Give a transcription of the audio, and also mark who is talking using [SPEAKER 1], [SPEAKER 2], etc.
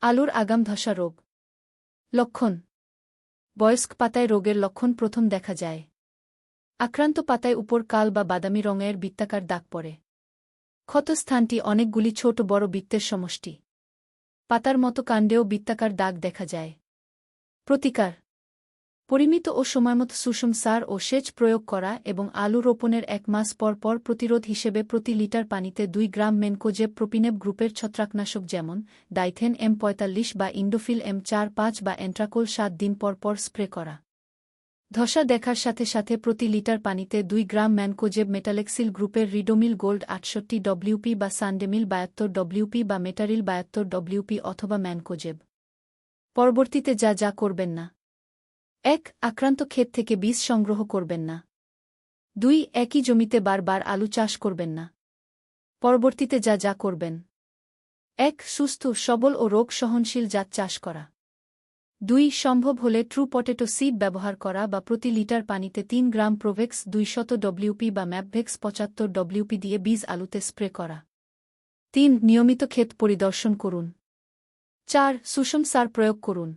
[SPEAKER 1] আলুর আগাম ধসা রোগ। লক্ষণ। বয়স্ক পাতায় রোগের লক্ষণ প্রথম দেখা যায়। আক্রান্ত পাতায় উপর কাল বা বাদামি রঙের বৃত্তাকার দাগ পড়ে। ক্ষতস্থানটি অনেকগুলি ছোট বড় বৃত্তের সমষ্টি। পাতার মতো কাণ্ডেও বৃত্তাকার দাগ দেখা যায়। প্রতিকার। পরিমিত ও সময়মতো সুষম সার ও সেচ প্রয়োগ করা এবং আলু রোপণের এক মাস পর পর প্রতিরোধ হিসেবে প্রতি লিটার পানিতে দুই গ্রাম মেনকোজেব প্রোপিনেব গ্রুপের ছত্রাকনাশক যেমন ডাইথেন এম পঁয়তাল্লিশ বা ইন্ডোফিল এম চার পাঁচ বা এন্ট্রাকোল সাত দিন পর পর স্প্রে করা। ধসা দেখার সাথে সাথে প্রতি লিটার পানিতে দুই গ্রাম ম্যানকোজেব মেটালেক্সিল গ্রুপের রিডোমিল গোল্ড আটষট্টি ডব্লিউপি বা সানডেমিল বায়াত্তর ডব্লিউপি বা মেটারিল বায়াত্তর ডব্লিউপি অথবা ম্যানকোজেব পরবর্তীতে যা যা করবেন না। এক, আক্রান্ত ক্ষেত থেকে বীজ সংগ্রহ করবেন না। দুই, একই জমিতে বারবার আলু চাষ করবেন না। পরবর্তীতে যা যা করবেন। এক, সুস্থ, সবল ও রোগ সহনশীল জাত চাষ করা। দুই, সম্ভব হলে ট্রু পটেটো সিড ব্যবহার করা বা প্রতি লিটার পানিতে তিন গ্রাম প্রোভেক্স দুইশত ডব্লিউপি বা ম্যাপভেক্স পঁচাত্তর ডব্লিউপি দিয়ে বীজ আলুতে স্প্রে করা। তিন, নিয়মিত ক্ষেত পরিদর্শন করুন। চার, সুষম সার প্রয়োগ করুন।